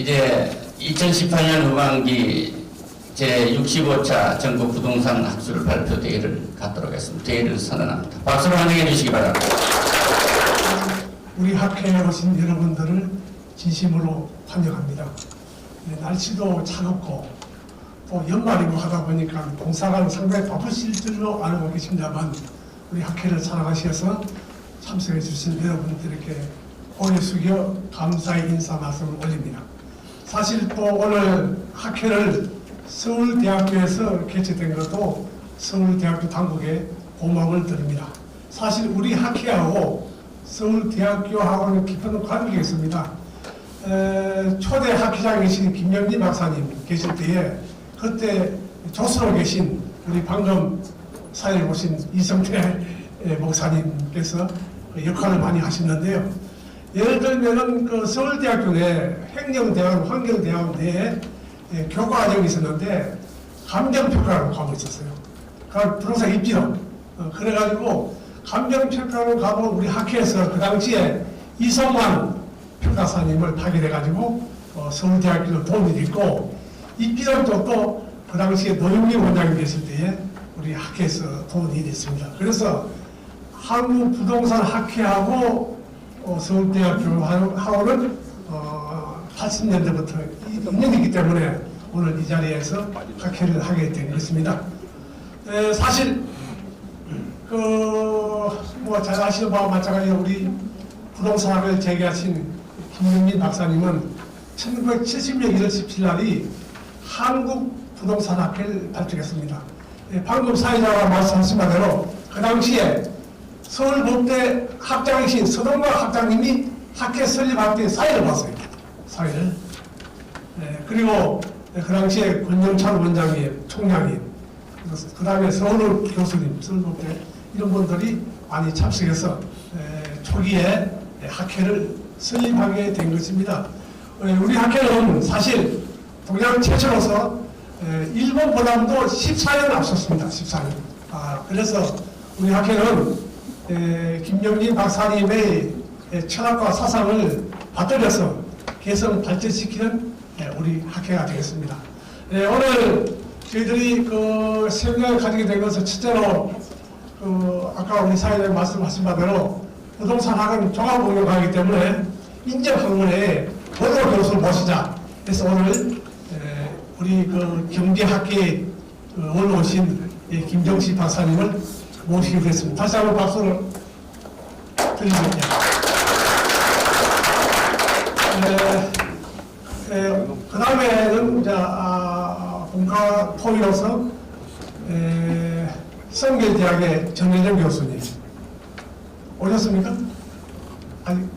이제 2018년 후반기 제65차 전국 부동산 합수를 발표 대회를 갖도록 했습니다. 대회를 선언합니다. 박수로 환영해 주시기 바랍니다. 우리 학회에 오신 여러분들을 진심으로 환영합니다. 네, 날씨도 차갑고 또 연말이고 하다 보니까 봉사가 상당히 바쁘실 줄로 알고 계십니다만 우리 학회를 사랑하셔서 참석해 주신 여러분들에게 고개 숙여 감사의 인사 말씀을 올립니다. 사실 또 오늘 학회를 서울대학교에서 개최된 것도 서울대학교 당국에 고마움을 드립니다. 사실 우리 학회하고 서울대학교하고는 깊은 관계가 있습니다. 에, 초대 학회장에 계신 김영리 박사님 계실 때에 그때 조수로 계신 우리 방금 사회에 오신 이성태 에, 목사님께서 그 역할을 많이 하셨는데요. 예를 들면은 그 서울대학교 내 행정대학, 환경대학 내에 에, 교과과정이 있었는데 감정평가라고 과목이 있었어요. 그 부동산 입지론. 어, 그래가지고 감정평가를 가고 우리 학회에서 그 당시에 이성만 평가사님을 파견해가지고 어, 서울대학교로 도움이 됐고 입지론 쪽도 그 당시에 노영미 원장이 계실 때에 우리 학회에서 도움이 됐습니다. 그래서 한국 부동산 학회하고 어, 서울대학교하고는 어, 80년대부터 인연이기 때문에 오늘 이 자리에서 학회를 하게 된 것입니다. 에, 사실 그뭐 잘 아시는 바와 마찬가지로 우리 부동산학을 재개하신 김용민 박사님은 1970년 1월 17일 날이 한국 부동산학회를 발족했습니다. 예, 방금 사회자가 말씀하신 바대로 그 당시에 서울법대 학장이신 서동락 학장님이 학회 설립할 때 사회를 봤어요. 사회를. 예, 그리고 그 당시에 권영찬 원장님, 총장님, 그 다음에 서울 교수님, 서울법대 이런 분들이 많이 참석해서 에, 초기에 학회를 설립하게 된 것입니다. 에, 우리 학회는 사실 동양 최초로서 에, 일본보다도 14년 앞섰습니다. 14년. 아, 그래서 우리 학회는 에, 김영진 박사님의 에, 철학과 사상을 받들여서 개성 발전시키는 에, 우리 학회가 되겠습니다. 에, 오늘 저희들이 그 세미나를 가지게 된 것은 첫째로 그 아까 우리 사회자님 말씀하신 바대로 부동산 학은 종합응용하기 때문에 인정학문에 원로 교수를 모시자. 그래서 오늘 에, 우리 그 경제학계 그이 김정식 박사님을 모시게 됐습니다. 다시 한번 박수를 드리겠습니다. 그 다음에는 이제 아, 본가 토의로서 에, 성결대학의 정혜정 교수님 오셨습니까? 아니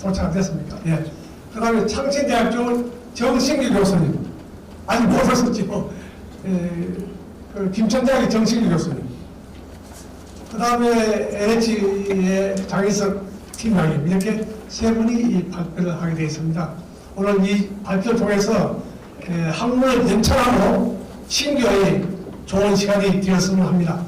도착 안 됐습니까? 예. 그 다음에 창신대학교 정신규 교수님 아직 못 오셨지요. 에, 그 김천대학의 정신규 교수님 그 다음에 LH의 장희석 팀장님 이렇게 세 분이 이 발표를 하게 되어 있습니다. 오늘 이 발표를 통해서 에, 학문을 연천하고 신교의 좋은 시간이 되었으면 합니다.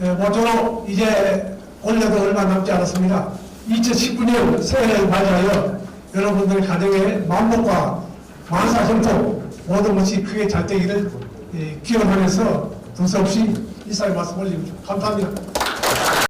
에, 모쪼록 이제 올해도 얼마 남지 않았습니다. 2019년 새해를 맞이하여 여러분들 가정에 만복과 만사 형통 모든 것이 크게 잘 되기를 에, 기원하면서 두서없이 이사의 말씀 올립니다. 감사합니다.